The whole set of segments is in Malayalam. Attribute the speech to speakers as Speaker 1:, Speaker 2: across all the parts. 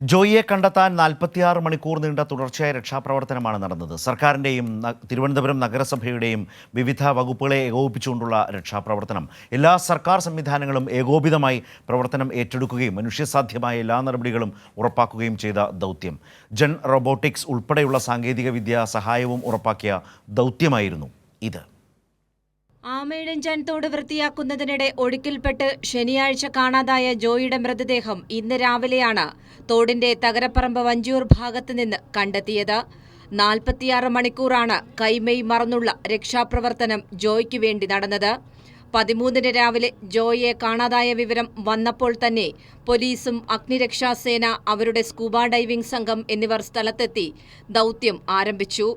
Speaker 1: ജോയിയെ കണ്ടെത്താൻ നാൽപ്പത്തിയാറ് മണിക്കൂർ നീണ്ട തുടർച്ചയായ രക്ഷാപ്രവർത്തനമാണ് നടന്നത്. സർക്കാരിന്റെയും തിരുവനന്തപുരം നഗരസഭയുടെയും വിവിധ വകുപ്പുകളെ ഏകോപിപ്പിച്ചുകൊണ്ടുള്ള രക്ഷാപ്രവർത്തനം. എല്ലാ സർക്കാർ സംവിധാനങ്ങളും ഏകോപിതമായി പ്രവർത്തനം ഏറ്റെടുക്കുകയും മനുഷ്യസാധ്യമായ എല്ലാ നടപടികളും ഉറപ്പാക്കുകയും ചെയ്ത ദൗത്യം. ജൻ റോബോട്ടിക്സ് ഉൾപ്പെടെയുള്ള സാങ്കേതികവിദ്യ സഹായവും ഉറപ്പാക്കിയ ദൗത്യമായിരുന്നു ഇത്.
Speaker 2: ആമയിഴഞ്ചാൻ തോട് വൃത്തിയാക്കുന്നതിനിടെ ഒഴുക്കിൽപ്പെട്ട് ശനിയാഴ്ച കാണാതായ ജോയിയുടെ മൃതദേഹം ഇന്ന് രാവിലെയാണ് തോടിന്റെ തകരപ്പറമ്പ് വഞ്ചിയൂർ ഭാഗത്ത് നിന്ന് കണ്ടെത്തിയത്. നാൽപ്പത്തിയാറ് മണിക്കൂറാണ് കൈമൈ മറന്നുള്ള രക്ഷാപ്രവർത്തനം ജോയ്ക്ക് വേണ്ടി നടന്നത്. പതിമൂന്നിന് രാവിലെ ജോയിയെ കാണാതായ വിവരം വന്നപ്പോൾ തന്നെ പോലീസും അഗ്നിരക്ഷാസേന അവരുടെ സ്കൂബ ഡൈവിംഗ് സംഘം എന്നിവർ സ്ഥലത്തെത്തി ദൗത്യം ആരംഭിച്ചു.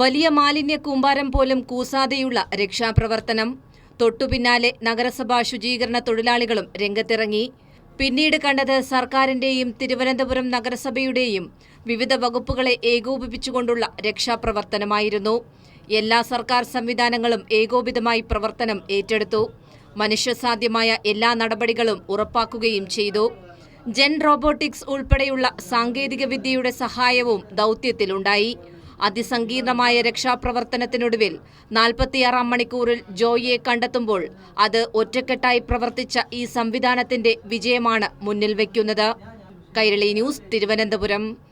Speaker 2: വലിയ മാലിന്യ കൂമ്പാരം പോലും കൂസാതെയുള്ള രക്ഷാപ്രവർത്തനം. തൊട്ടുപിന്നാലെ നഗരസഭാ ശുചീകരണ തൊഴിലാളികളും രംഗത്തിറങ്ങി. പിന്നീട് കണ്ടത് സർക്കാരിന്റെയും തിരുവനന്തപുരം നഗരസഭയുടെയും വിവിധ വകുപ്പുകളെ ഏകോപിപ്പിച്ചുകൊണ്ടുള്ള രക്ഷാപ്രവർത്തനമായിരുന്നു. എല്ലാ സർക്കാർ സംവിധാനങ്ങളും ഏകോപിതമായി പ്രവർത്തനം ഏറ്റെടുത്തു. മനുഷ്യസാധ്യമായ എല്ലാ നടപടികളും ഉറപ്പാക്കുകയും ചെയ്തു. ജെൻ റോബോട്ടിക്സ് ഉൾപ്പെടെയുള്ള സാങ്കേതികവിദ്യയുടെ സഹായവും ദൗത്യത്തിലുണ്ടായി. അതിസങ്കീർണമായ രക്ഷാപ്രവർത്തനത്തിനൊടുവിൽ നാൽപ്പത്തിയാറാം മണിക്കൂറിൽ ജോയിയെ കണ്ടെത്തുമ്പോൾ അത് ഒറ്റക്കെട്ടായി പ്രവർത്തിച്ച ഈ സംവിധാനത്തിന്റെ വിജയമാണ് മുന്നിൽ വയ്ക്കുന്നത് കൈരളി ന്യൂസ് തിരുവനന്തപുരം.